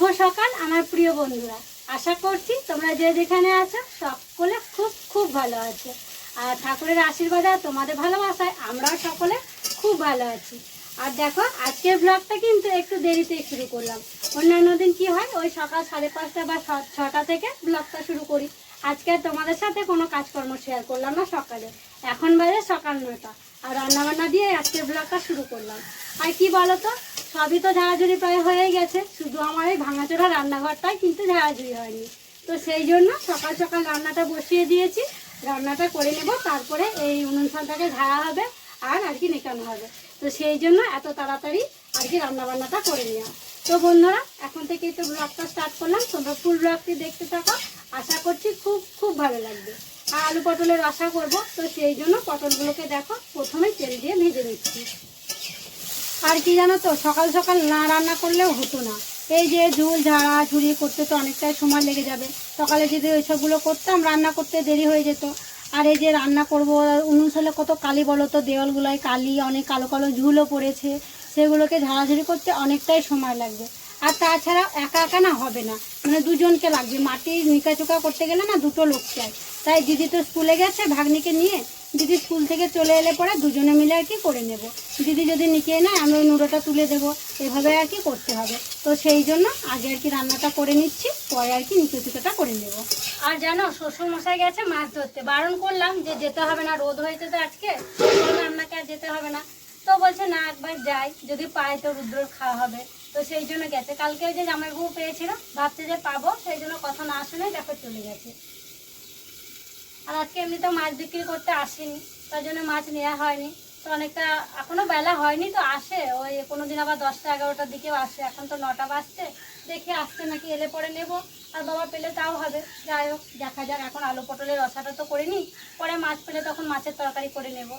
শুভ সকাল, আমার প্রিয় বন্ধুরা। আশা করছি তোমরা যে যেখানে আছো, সকলে খুব খুব ভালো আছো। আর ঠাকুরের আশীর্বাদে তোমাদের ভালোবাসায় আমরাও সকলে খুব ভালো আছি। আর দেখো, আজকের ব্লগটা কিন্তু একটু দেরিতে শুরু করলাম। অন্যান্য দিন কি হয়, ওই সকাল সাড়ে পাঁচটা বা ছটা থেকে ব্লগটা শুরু করি। আজকে তোমাদের সাথে কোনো কাজকর্ম শেয়ার করলাম না সকালে। এখন বাজে সকাল নটা আর রান্নাবান্না দিয়ে আজকের ব্লগটা শুরু করলাম। আর কি বলো তো সবই তো ঝাড়াঝুড়ি প্রায় হয়ে গেছে, শুধু আমার এই ভাঙাচোরা রান্নাঘরটাই কিন্তু ঝাড়াঝুড়ি হয়নি। তো সেই জন্য সকাল সকাল রান্নাটা বসিয়ে দিয়েছি, রান্নাটা করে নেব, তারপরে এই শালটাকে ঝাড়া হবে আর আর কি নেকানো হবে। তো সেই জন্য এত তাড়াতাড়ি আর কি রান্নাবান্নাটা করে নেওয়া তো বন্ধুরা, এখন থেকে তো ব্লগটা স্টার্ট করলাম, তোমরা ফুল ব্লগটি দেখতে থাকো। আশা করছি খুব খুব ভালো লাগবে। আলু পটলের আশা করব। তো সেই জন্য পটলগুলোকে দেখো, প্রথমে তেল দিয়ে ভেজে নিচ্ছি। আর কি জানো তো, সকাল সকাল না রান্না করলেও হতো না। এই যে ঝুল ঝাড়া ঝুড়ি করতে তো অনেকটাই সময় লেগে যাবে। সকালে যদি ওইসবগুলো করতাম, রান্না করতে দেরি হয়ে যেত। আর এই যে রান্না করব, উনুন সালে কত কালি বলো তো, দেওয়ালগুলোয় কালি, অনেক কালো কালো ঝুলও পড়েছে। সেগুলোকে ঝাড়াঝুড়ি করতে অনেকটাই সময় লাগবে। আর তাছাড়া একা একা না হবে না। মানে দুজনকে লাগবে। মাটি নিকাচুকা করতে গেলে না দুটো লোক চাই। তাই দিদি তো স্কুলে গেছে, ভাগ্নিকে নিয়ে দিদি স্কুল থেকে চলে এলে পরে দুজনে মিলে আর কি করে নেব। দিদি যদি নিকিয়ে নেয়, আমি ওই নুড়োটা তুলে দেবো। এভাবে আর কি করতে হবে। তো সেই জন্য আগে আর কি রান্নাটা করে নিচ্ছি, পরে আর কি নিচুতিটা করে নেব। আর জানো শ্বশুর মশাই গেছে মাছ ধরতে। বারণ করলাম যে যেতে হবে না, রোদ হয়েছে তো আজকে আপনাকে আর যেতে হবে না। তো বলছে, না, একবার যাই। যদি পাই তো রুদ্রর খাওয়া হবে। তো সেই জন্য গেছে। কালকে ওই যে জামাইবাবু পেয়েছিল, ভাবছে যে পাবো, সেই জন্য কথা না শুনে দেখো চলে গেছে। আর আজকে এমনি তো মাছ বিক্রি করতে আসেনি, তার জন্য মাছ নেওয়া হয়নি। তো অনেকটা এখনও বেলা হয়নি তো আসে, ওই কোনো দিন আবার দশটা এগারোটার দিকেও আসে। এখন তো নটা বাজছে, দেখে আসছে নাকি, এলে পরে নেব। আর বাবা পেলে তাও হবে। যাই হোক, দেখা যাক, এখন আলু পটলের রসাটা তো করে নিই পরে মাছ পেলে তখন মাছের তরকারি করে নেব।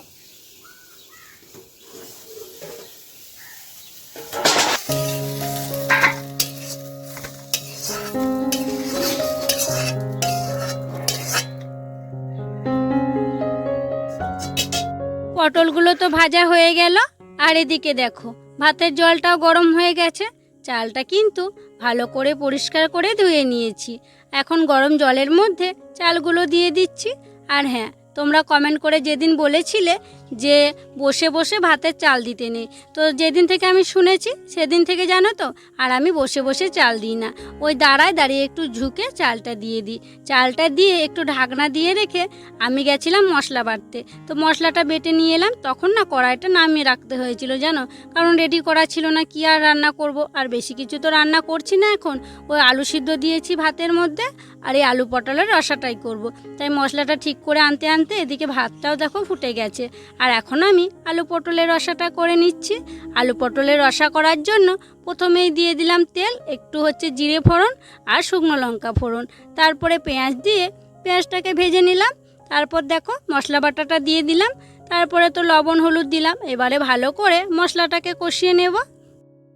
পটলগুলো তো ভাজা হয়ে গেল। আর এদিকে দেখো, ভাতের জলটাও গরম হয়ে গেছে। চালটা কিন্তু ভালো করে পরিষ্কার করে ধুয়ে নিয়েছি। এখন গরম জলের মধ্যে চালগুলো দিয়ে দিচ্ছি। আর হ্যাঁ তোমরা কমেন্ট করে যেদিন বলেছিলে যে বসে বসে ভাতের চাল দিতে নেই। তো যেদিন থেকে আমি শুনেছি, সেদিন থেকে জানো তো, আর আমি বসে বসে চাল দিই না। ওই দাঁড়ায় দাঁড়িয়ে একটু ঝুঁকে চালটা দিয়ে দিই। চালটা দিয়ে একটু ঢাকনা দিয়ে রেখে আমি গেছিলাম মশলা বাটতে। তো মশলাটা বেটে নিয়ে এলাম, তখন না কড়াইটা নামিয়ে রাখতে হয়েছিল জানো। কারণ রেডি করা ছিল না কি আর রান্না করব, আর বেশি কিছু তো রান্না করছি না এখন। ওই আলু সিদ্ধ দিয়েছি ভাতের মধ্যে, আর এই আলু পটলের রসাটাই করব। তাই মশলাটা ঠিক করে আনতে আনতে এদিকে ভাতটাও দেখো ফুটে গেছে। আর এখন আমি আলু পটলের রসাটা করে নিচ্ছি। আলু পটলের রসা করার জন্য প্রথমেই দিয়ে দিলাম তেল, একটু হচ্ছে জিরে ফোড়ন আর শুকনো লঙ্কা ফোড়ন। তারপরে পেঁয়াজ দিয়ে পেঁয়াজটাকে ভেজে নিলাম। তারপর দেখো মশলা বাটাটা দিয়ে দিলাম। তারপরে তো লবণ, হলুদ দিলাম। এবারে ভালো করে মশলাটাকে কষিয়ে নেব।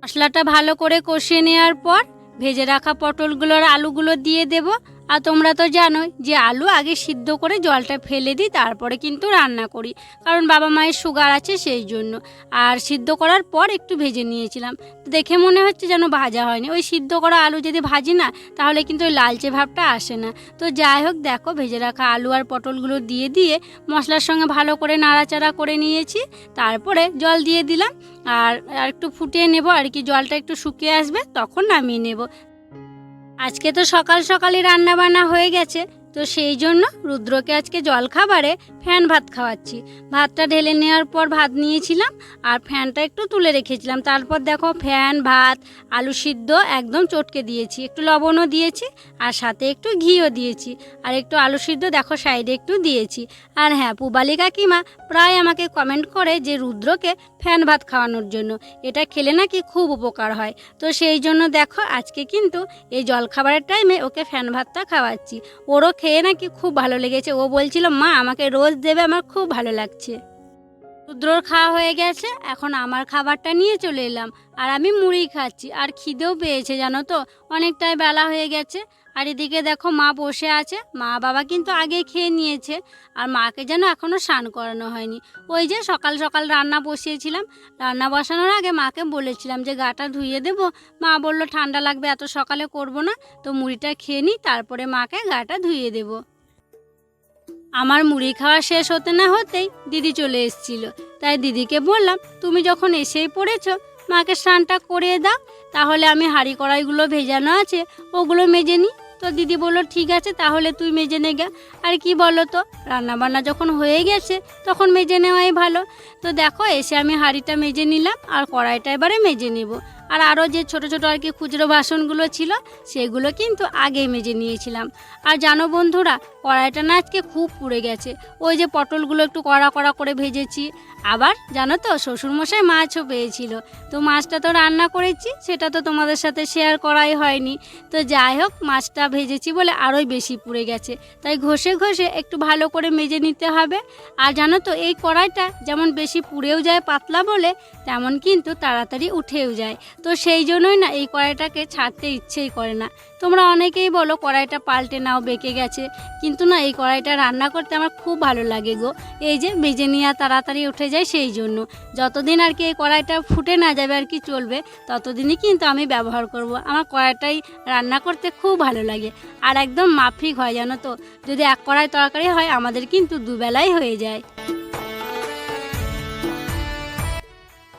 মশলাটা ভালো করে কষিয়ে নেওয়ার পর ভেজে রাখা পটলগুলোর আলুগুলো দিয়ে দেব। আর তোমরা তো জানোই যে আলু আগে সিদ্ধ করে জলটা ফেলে দিই, তারপরে কিন্তু রান্না করি। কারণ বাবা মায়ের সুগার আছে সেই জন্য। আর সিদ্ধ করার পর একটু ভেজে নিয়েছিলাম। দেখে মনে হচ্ছে যেন ভাজা হয়নি। ওই সিদ্ধ করা আলু যদি ভাজি না, তাহলে কিন্তু ওই লালচে ভাবটা আসে না। তো যাই হোক, দেখো, ভেজে রাখা আলু আর পটলগুলো দিয়ে দিয়ে মশলার সঙ্গে ভালো করে নাড়াচাড়া করে নিয়েছি। তারপরে জল দিয়ে দিলাম। আর একটু ফুটিয়ে নেব। আর কি জলটা একটু শুকিয়ে আসবে, তখন নামিয়ে নেব। আজকে তো সকাল সকালই রান্না বান্না হয়ে গেছে, তো সেই জন্য রুদ্রকে আজকে জল খাবারে ফ্যান ভাত খাওয়াচ্ছি। ভাতটা ঢেলে নেওয়ার পর ভাত নিয়েছিলাম আর ফ্যানটা একটু তুলে রেখেছিলাম। তারপর দেখো ফ্যান, ভাত, আলু সিদ্ধ একদম চটকে দিয়েছি। একটু লবণও দিয়েছি আর সাথে একটু ঘিও দিয়েছি। আর একটু আলু সিদ্ধ দেখো সাইডে একটু দিয়েছি। আর হ্যাঁ পুবালি কাকিমা প্রায় আমাকে কমেন্ট করে যে রুদ্রকে ফ্যান ভাত খাওয়ানোর জন্য। এটা খেলে নাকি খুব উপকার হয়। তো সেই জন্য দেখো, আজকে কিন্তু এই জলখাবারের টাইমে ওকে ফ্যান ভাতটা খাওয়াচ্ছি। ওরও খেয়ে নাকি খুব ভালো লেগেছে। ও বলছিল, মা, আমাকে রোজ দেবে, আমার খুব ভালো লাগছে। রুদ্রর খাওয়া হয়ে গেছে। এখন আমার খাবারটা নিয়ে চলে এলাম। আর আমি মুড়ি খাচ্ছি। আর খিদেও পেয়েছে, জানো তো? অনেকটাই বেলা হয়ে গেছে। আর এদিকে দেখো মা বসে আছে। মা বাবা কিন্তু আগেই খেয়ে নিয়েছে। আর মাকে যেন এখনও স্নান করানো হয়নি। ওই যে সকাল সকাল রান্না বসিয়েছিলাম। রান্না বসানোর আগে মাকে বলেছিলাম যে গাটা ধুইয়ে দেবো। মা বলল, ঠান্ডা লাগবে, এত সকালে করব না। তো মুড়িটা খেয়ে নিই তারপরে মাকে গাটা ধুইয়ে দেবো। আমার মুড়ি খাওয়া শেষ হতে না হতেই দিদি চলে এসেছিল। তাই দিদিকে বললাম, তুমি যখন এসেই পড়েছো, মাকে স্নানটা করিয়ে দাও। তাহলে আমি হাঁড়ি কড়াইগুলো ভেজানো আছে, ওগুলো মেজে নিই তো দিদি বলল, ঠিক আছে, তাহলে তুই মেজে নে গা। আর কি বলো তো, রান্নাবান্না যখন হয়ে গেছে, তখন মেজে নেওয়াই ভালো। তো দেখো, এসে আমি হাঁড়িটা মেজে নিলাম, আর কড়াইটা এবারে মেজে নেব। আর আরও যে ছোট ছোট আর কি খুচরো বাসনগুলো ছিল, সেগুলো কিন্তু আগেই মেজে নিয়েছিলাম। আর জানো বন্ধুরা, কড়াইটা না আজকে খুব পুড়ে গেছে। ওই যে পটলগুলো একটু কড়া কড়া করে ভেজেছি আবার জানো তো, শ্বশুরমশাই মাছও পেয়েছিল। তো মাছটা তো রান্না করেছি, সেটা তো তোমাদের সাথে শেয়ার করাই হয়নি। তো যাই হোক, মাছটা ভেজেছি বলে আরোই বেশি পুড়ে গেছে। তাই ঘষে ঘষে একটু ভালো করে মেজে নিতে হবে। আর জানো তো, এই কড়াইটা যেমন বেশি পুড়েও যায় পাতলা বলে, তেমন কিন্তু তাড়াতাড়ি উঠেও যায়। তো সেই জন্যই না, এই কড়াইটাকে ছাড়তে ইচ্ছেই করে না। তোমরা অনেকেই বলো কড়াইটা পাল্টে নাও, বেঁকে গেছে। কিন্তু না, এই কড়াইটা রান্না করতে আমার খুব ভালো লাগে গো। এই যে বেজে নিয়ে তাড়াতাড়ি উঠে যায় সেই জন্য। যতদিন আর কি এই কড়াইটা ফুটে না যাবে আর কি চলবে, ততদিনই কিন্তু আমি ব্যবহার করব। আমার কড়াইটাই রান্না করতে খুব ভালো লাগে। আর একদম মাফিক হয়, জানো তো? যদি এক কড়াই তরকারি হয়, আমাদের কিন্তু দুবেলাই হয়ে যায়।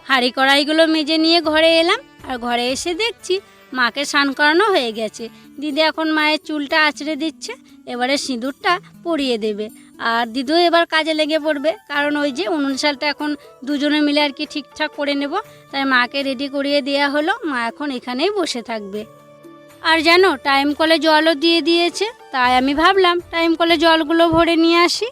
হাঁড়ি কড়াইগুলো মেজে নিয়ে ঘরে এলাম। আর ঘরে এসে দেখছি মাকে স্নান করানো হয়ে গেছে। দিদি এখন মায়ের চুলটা আঁচড়ে দিচ্ছে, এবারে সিঁদুরটা পরিয়ে দেবে। আর দিদিও এবার কাজে লেগে পড়বে, কারণ ওই যে উনুন শালটা এখন দুজনে মিলে আর কি ঠিকঠাক করে নেব। তাই মাকে রেডি করিয়ে দেওয়া হলো, মা এখন এখানেই বসে থাকবে। আর জানো টাইম কলে জলও দিয়ে দিয়েছে, তাই আমি ভাবলাম টাইম কলে জলগুলো ভরে নিয়ে আসি।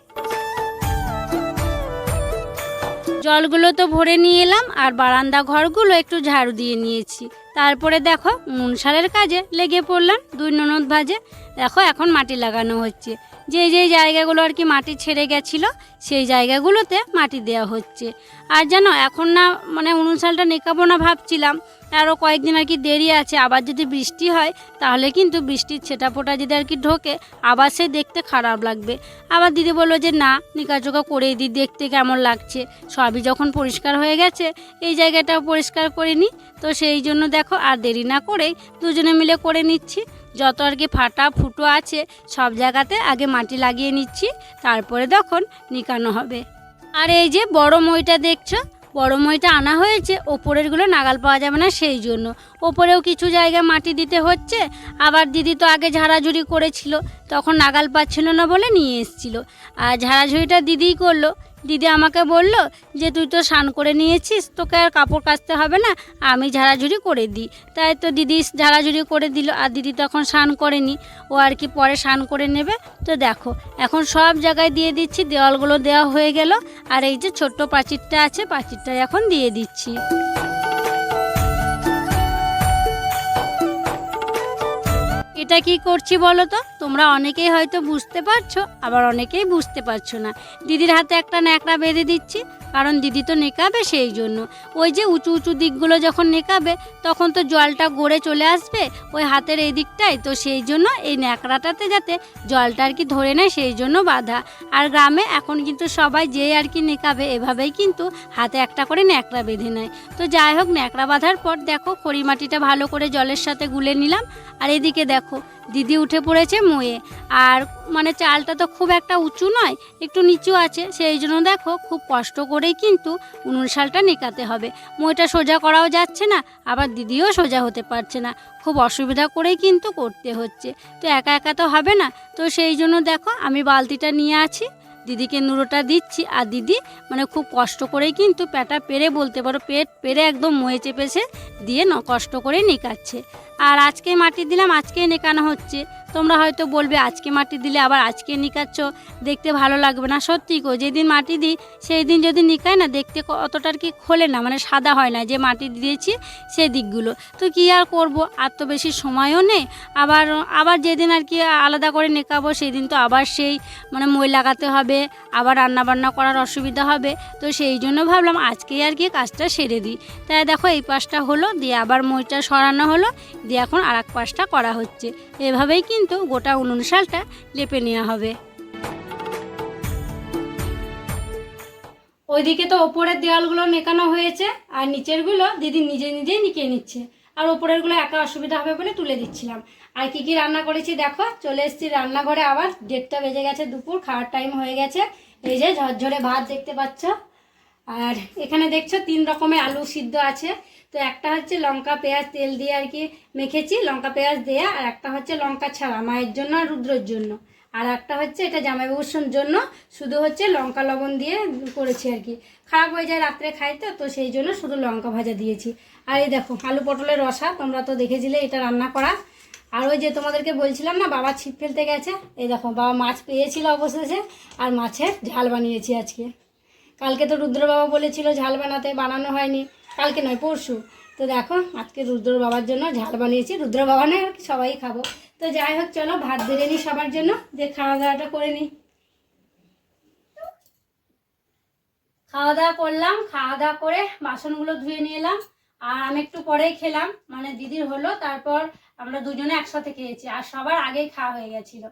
জলগুলো তো ভরে নিয়ে এলাম, আর বারান্দা ঘরগুলো একটু ঝাড়ু দিয়ে নিয়েছি। তারপরে দেখো মুনশালের কাজে লেগে পড়লাম, দুই ননদ ভাজে। দেখো এখন মাটি লাগানো হচ্ছে। যে যে জায়গাগুলো আর কি মাটি ছেড়ে গেছিল, সেই জায়গাগুলোতে মাটি দেওয়া হচ্ছে। আর যেন এখন না মানে উনুন শালটা নেকাবো না ভাবছিলাম। আরও কয়েকদিন আর কি দেরি আছে। আবার যদি বৃষ্টি হয়, তাহলে কিন্তু বৃষ্টির ছেটা ফোটা যদি আর কি ঢোকে, আবার সে দেখতে খারাপ লাগবে। আবার দিদি বলল যে, না নিকাচোকা করেই দিই, দেখতে কেমন লাগছে। সবই যখন পরিষ্কার হয়ে গেছে, এই জায়গাটাও পরিষ্কার করে নিই। তো সেই জন্য দেখো, আর দেরি না করেই দুজনে মিলে করে নিচ্ছি। যত আর কি ফাটা ফুটো আছে, সব জায়গাতে আগে মাটি লাগিয়ে নিচ্ছি। তারপরে তখন নিকানো হবে। আর এই যে বড় মইটা দেখছ বড় মইটা আনা হয়েছে, ওপরেরগুলো নাগাল পাওয়া যাবে না সেই জন্য। ওপরেও কিছু জায়গায় মাটি দিতে হচ্ছে, আবার দিদি তো আগে ঝাড়াঝুড়ি করেছিল, তখন নাগাল পাচ্ছিল না বলে নিয়ে এসছিল। আর ঝাড়াঝুড়িটা দিদিই করল দিদি আমাকে বলল যে, তুই তো স্নান করে নিয়েছিস, তোকে আর কাপড় কাচতে হবে না, আমি ঝাড়াঝুড়ি করে দিই। তাই তো দিদি ঝাড়াঝুড়ি করে দিল, আর দিদি তখন স্নান করেনি, ও আর কি পরে স্নান করে নেবে। তো দেখো, এখন সব জায়গায় দিয়ে দিচ্ছি, দেওয়ালগুলো দেওয়া হয়ে গেল, আর এই যে ছোট্ট প্রাচীরটা আছে প্রাচীরটা এখন দিয়ে দিচ্ছি। এটা কি করছি বলো তো? তোমরা অনেকেই হয়তো বুঝতে পারছ, আবার অনেকেই বুঝতে পারছ না। দিদির হাতে একটা ন্যাকড়া বেঁধে দিচ্ছি। কারণ দিদি তো নেকাবে সেই জন্য। ওই যে উঁচু উঁচু দিকগুলো যখন নেকাবে, তখন তো জলটা গড়ে চলে আসবে ওই হাতের এই দিকটাই তো সেই জন্য এই ন্যাকড়াটাতে যাতে জলটা আর কি ধরে নেয়, সেই জন্য বাঁধা। আর গ্রামে এখন কিন্তু সবাই যে আর কি নেকাবে, এভাবেই কিন্তু হাতে একটা করে ন্যাকড়া বেঁধে নেয়। তো যাই হোক, ন্যাকড়া বাঁধার পর দেখো, খড়ি মাটিটা ভালো করে জলের সাথে গুলে নিলাম। আর এদিকে দেখো দিদি উঠে পড়েছে ময়ে। আর মানে চালটা তো খুব একটা উঁচু নয়, একটু নিচু আছে, সেই জন্য দেখো খুব কষ্ট করেই কিন্তু উনুন শালটা নেকাতে হবে। মইটা সোজা করাও যাচ্ছে না, আবার দিদিও সোজা হতে পারছে না। খুব অসুবিধা করেই কিন্তু করতে হচ্ছে। তো একা একা তো হবে না। তো সেই জন্য দেখো আমি বালতিটা নিয়ে আছি। দিদিকে নুরোটা দিচ্ছি আর দিদি মানে খুব কষ্ট করেই কিন্তু পেটা পেরে বলতে পারো পেট পেরে একদম ময়ে চেপেছে দিয়ে ন কষ্ট করে নিকাচ্ছে। আর আজকে মাটি দিলাম, আজকে নেকানো হচ্ছে। তোমরা হয়তো বলবে, আজকে মাটি দিলে আবার আজকে নিকাচ্ছ? দেখতে ভালো লাগবে না। সত্যি গো, যেদিন মাটি দিই সেই দিন যদি নিকায় না, দেখতে ক- অতটা আর কি খোলে না মানে সাদা হয় না। যে মাটি দিয়েছি সেই দিকগুলো। তো কী আর করব? আর তো বেশি সময়ও নেই। আবার আবার যেদিন আর কি আলাদা করে নেকাবো, সেদিন তো আবার সেই মানে মই লাগাতে হবে হবে, আবার রান্না বান্না করার অসুবিধা হবে। তো সেই জন্য ভাবলাম আজকেই আর কি কাজটা সেরে দিই। তাই দেখো এই পাশটা হলো, দিয়ে আবার মইটা সরানো হলো, দিয়ে এখন আর এক পাশটা করা হচ্ছে। এভাবেই কিন্তু গোটা উনুন শালটা লেপে নেওয়া হবে। ওইদিকে তো ওপরের দেওয়ালগুলো মেকানো হয়েছে, আর নিচেরগুলো দিদি নিজে নিজেই নিকে নিচ্ছে। আর ওপরেরগুলো একা অসুবিধা হবে বলে তুলে দিচ্ছিলাম। আর কি কি রান্না করেছি দেখো, চলে এসেছি রান্নাঘরে আবার, দেড়টা বেজে গেছে দুপুর, খাওয়ার টাইম হয়ে গেছে। এই যে ঝরঝরে ভাত দেখতে পাচ্ছ। আর এখানে দেখছ তিন রকমের আলু সিদ্ধ আছে। তো একটা হচ্ছে লঙ্কা, পেঁয়াজ, তেল দিয়ে আর কি মেখেছি, লঙ্কা, পেঁয়াজ দেয়া, আর একটা হচ্ছে লঙ্কা ছাড়া, মায়ের জন্য আর রুদ্রর জন্য। আর একটা হচ্ছে এটা জামাইবাবুর জন্য, শুধু হচ্ছে লঙ্কা, লবণ দিয়ে করেছি আর কি। খারাপ হয়ে যায় রাত্রে খাইতে, তো সেই জন্য শুধু লঙ্কা ভাজা দিয়েছি। আর এই দেখো, আলু পটলের রসা, তোমরা তো দেখেছিলে এটা রান্না করা। আর ওই যে তোমাদেরকে বলছিলাম না, বাবা ছিপ ফেলতে গেছে। এই দেখো, বাবা মাছ পেয়েছিল অবশেষে, আর মাছের ঝাল বানিয়েছি আজকে। কালকে তো রুদ্র বাবা বলেছিল ঝাল বানাতে, বানানো হয়নি। কালকে নয়, পরশু। তো দেখো, আজকে রুদ্র বাবার জন্য ঝাল বানিয়েছি। রুদ্র বাবা নয় সবাই খাব। তো যাই হোক, চলো, ভাত বেড়ে নিই সবার জন্য যে খাওয়া দাওয়াটা করে নিই। খাওয়া দাওয়া করলাম খাওয়া দাওয়া করে বাসনগুলো ধুয়ে নিয়ে এলাম। আর আমি একটু পরেই খেলাম। মানে দিদির হলো, তারপর আমরা দুজনে একসাথে খেয়েছি আর সবার আগেই খাওয়া হয়ে গেছিল।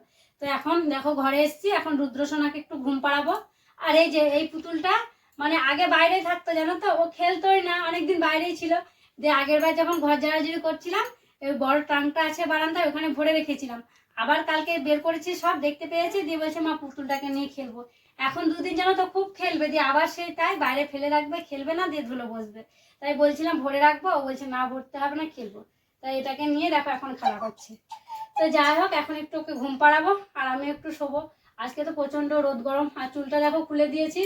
তো এখন দেখো ঘরে এসেছি, এখন রুদ্রসোনাকে একটু ঘুম পাড়াবো। আর এই যে, এই পুতুলটা মানে আগে বাইরে থাকতো, জানো তো? ও খেলতোই না, অনেকদিন বাইরেই ছিল। যে আগের বার যখন ঘর ঝাড়াঝুড়ি করছিলাম ওই বড় ট্রাঙ্কটা আছে বারান্দায়, ওখানে ভরে রেখেছিলাম। আবার কালকে বের করেছি, সব দেখতে পেয়েছি, দিয়ে বলছে, মা, পুতুলটাকে নিয়ে খেলব। এখন দুদিন যেন তো খুব খেলবে, দিয়ে আবার সেই তাই বাইরে ফেলে রাখবে, খেলবে না, দিয়ে ধুলো বসবে। তাই বলছিলাম, ভরে রাখব? ও বলছে, না, ভরতে হবে না, খেলব। তাই এটাকে নিয়ে দেখো এখন খেলা করছে। তো যাই হোক, এখন একটু ওকে ঘুম পাড়াবো আর আমি একটু শোবো। আজকে তো প্রচণ্ড রোদ গরম আর চুলটা দেখো খুলে দিয়েছি।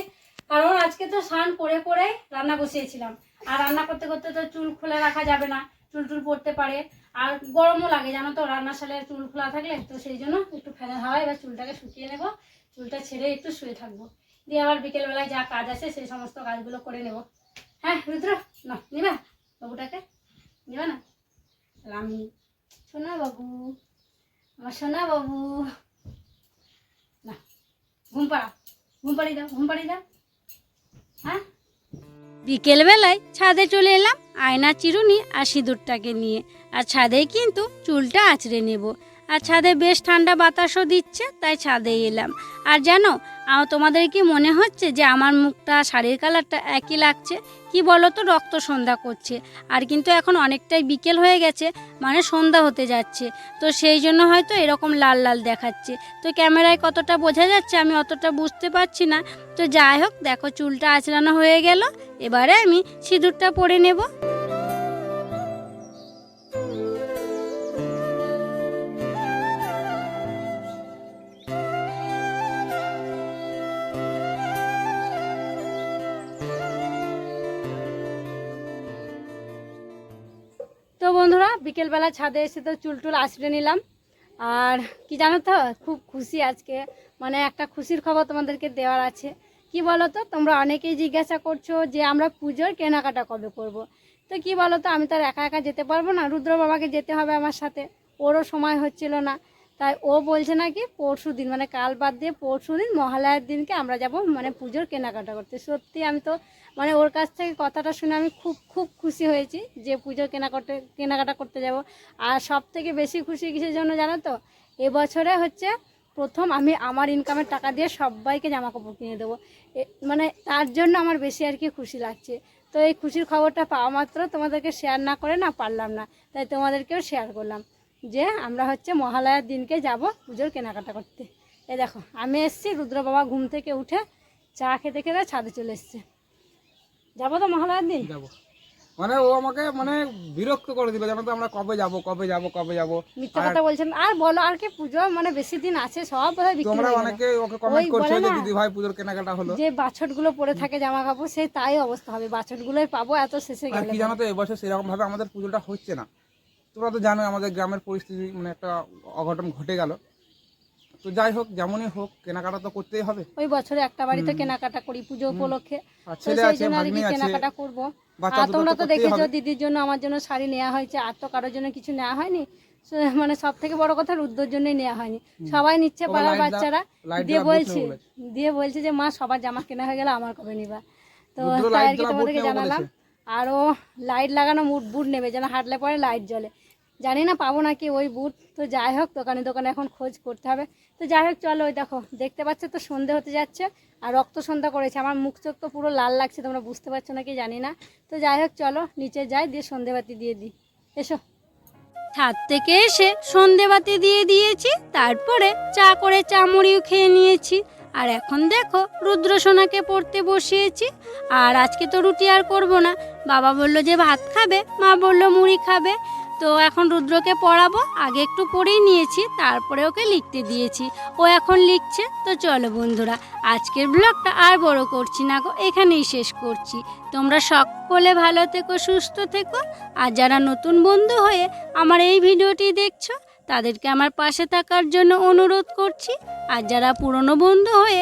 কারণ আজকে তো স্নান করে করে রান্না বসিয়েছিলাম। আর রান্না করতে করতে তো চুল খুলে রাখা যাবে না, চুল টুল পড়তে পারে। আর গরমও লাগে, জানো তো, রান্নাশালে চুল খোলা থাকলে তো সেই জন্য একটু ফ্যানের হাওয়া এবার চুলটাকে শুকিয়ে নেব, চুলটা ছেড়ে একটু শুয়ে থাকব। দিয়ে আবার বিকেলবেলায় যা কাজ আছে সেই সমস্ত কাজগুলো করে নেব। হ্যাঁ রুদ্র, না, নিবা বাবুটাকে, নিবা না? আমি সোনা বাবু, আমার সোনা বাবু। না, ঘুম পাড়া ঘুম পাড়িয়ে দাও, ঘুম পাড়িয়ে দাও। হ্যাঁ? বিকেলবেলায় ছাদে চলে এলাম আয়না, চিরুনি আর সিঁদুরটাকে নিয়ে। আর ছাদেই কিন্তু চুলটা আঁচড়ে নেব। আর ছাদে বেশ ঠান্ডা বাতাসও দিচ্ছে, তাই ছাদে এলাম। আর জানো তোমাদের কি মনে হচ্ছে যে আমার মুখটা, শাড়ির কালারটা একই লাগছে? কি বলো তো রক্ত সন্ধ্যা করছে। আর কিন্তু এখন অনেকটাই বিকেল হয়ে গেছে মানে সন্ধ্যা হতে যাচ্ছে। তো সেই জন্য হয়তো এরকম লাল লাল দেখাচ্ছে। তো ক্যামেরায় কতটা বোঝা যাচ্ছে আমি অতটা বুঝতে পারছি না। তো যাই হোক, দেখো চুলটা আঁচড়ানো হয়ে গেল। এবারে আমি সিঁদুরটা পরে নেব। বন্ধুরা, বিকেলবেলা ছাদে এসে তো চুল টুল নিলাম। আর কি জানো তো, খুব খুশি আজকে। মানে একটা খুশির খবর তোমাদেরকে দেওয়ার আছে। কি বলো তো তোমরা অনেকেই জিজ্ঞাসা করছ যে আমরা পুজোর কেনাকাটা কবে করব। তো কি বলো তো আমি তো আর একা একা যেতে পারব না। রুদ্র বাবাকে যেতে হবে আমার সাথে। ওরও সময় হচ্ছিল না। তাই ও বলছে নাকি পরশু দিন মানে কাল বাদ দিয়ে পরশু দিন মহালয়ার দিনকে আমরা যাব মানে পুজোর কেনাকাটা করতে। সত্যি আমি তো মানে ওর কাছ থেকে কথাটা শুনে আমি খুব খুব খুশি হয়েছি যে পুজোর কেনা করতে, কেনাকাটা করতে যাব। আর সব থেকে বেশি খুশি কিসের জন্য জানো তো? এবছরে হচ্ছে প্রথম আমি আমার ইনকামের টাকা দিয়ে সবাইকে জামা কাপড় কিনে দেবো। মানে তার জন্য আমার বেশি আর কি খুশি লাগছে। তো এই খুশির খবরটা পাওয়া মাত্র তোমাদেরকে শেয়ার না করে না পারলাম না, তাই তোমাদেরকেও শেয়ার করলাম। যে আমরা হচ্ছে মহালয়ার দিনকে যাব পুজোর কেনাকাটা করতে। এ দেখো আমি এসছি রুদ্র বাবা ঘুম থেকে উঠে চা খেতে খেতে ছাদে চলে এসছে। যাব তো মহালয়ার দিন? যাব। মানে ও আমাকে মানে বিরক্ত করে দিল জানো তো আমরা কবে যাব কবে যাব কবে যাব। মিথ্যা কথা বলছেন আর বলো আর কি পুজো মানে বেশি দিন আছে সব বোধহয় বিক্রি তোমরা অনেকে ওকে কমেন্ট করছ যে দিদি ভাই পুজোর কেনাকাটা হলো? যে বাছটগুলো পরে থাকে জামা কাপড় সেই তাই অবস্থা হবে বাছটগুলোই পাবো এত শেষে আর গেলে কি জানো তো এবছর সেরকম ভাবে আমাদের পুজোটা হচ্ছে না। তোমরা তো জানো আমাদের গ্রামের পরিস্থিতি মানে একটা অঘটন ঘটে গেল। তো যাই হোক যেমনই হোক কেনাকাটা তো করতেই হবে। ওই বছরে একটা বাড়িতে কেনাকাটা করি পুজো উপলক্ষে। ছেলে আছে ভাগ্নি আছে। কেনাকাটা করব। আর তোমরা তো দেখেছ দিদির জন্য আমার জন্য শাড়ি নেওয়া হয়েছে। আর তো কারোর জন্য কিছু নেওয়া হয়নি। মানে সব থেকে বড় কথা রুদ্রর জন্যই নেওয়া হয়নি। সবাই নিচ্ছে পাড়ার বাচ্চারা। দিয়ে বলছে দিয়ে বলছে যে মা সবার জামা কেনা হয়ে গেল আমার কবে নিবা? তো তাই আর কি তোমাদেরকে জানালাম। আরও লাইট লাগানো বুট নেবে যেন হাঁটলে পরে লাইট জ্বলে। জানি না পাবো নাকি ওই বুট। তো যাই হোক, দোকানে দোকানে এখন খোঁজ করতে হবে। তো যাই হোক, চলো ওই দেখো, দেখতে পাচ্ছ তো সন্ধে হতে যাচ্ছে আর রক্ত সন্ধ্যা করেছে। আমার মুখ চোখ তো পুরো লাল লাগছে, তোমরা বুঝতে পারছ নাকি জানি না। তো যাই হোক, চলো নিচে যাই, দিয়ে সন্ধেবাতি দিয়ে দিই। এসো। ছাদ থেকে এসে সন্ধেবাতি দিয়ে দিয়েছি, তারপরে চা করে চা মুড়িও খেয়ে নিয়েছি। আর এখন দেখো, রুদ্রসোনাকে পড়তে বসিয়েছি। আর আজকে তো রুটি আর করব না। বাবা বলল যে ভাত খাবে, মা বলল মুড়ি খাবে। তো এখন রুদ্রকে পড়াবো, আগে একটু পড়েই নিয়েছি, তারপরে ওকে লিখতে দিয়েছি। ও এখন লিখছে, তো চলো বন্ধুরা, আজকের ব্লগটা আর বড় করছি না গো, এখানেই শেষ করছি। তোমরা সকলে ভালো থেকো, সুস্থ থেকো, আর যারা নতুন বন্ধু হয়ে আমার এই ভিডিওটি দেখছ, তাদেরকে আমার পাশে থাকার জন্য অনুরোধ করছি। আর যারা পুরনো বন্ধু হয়ে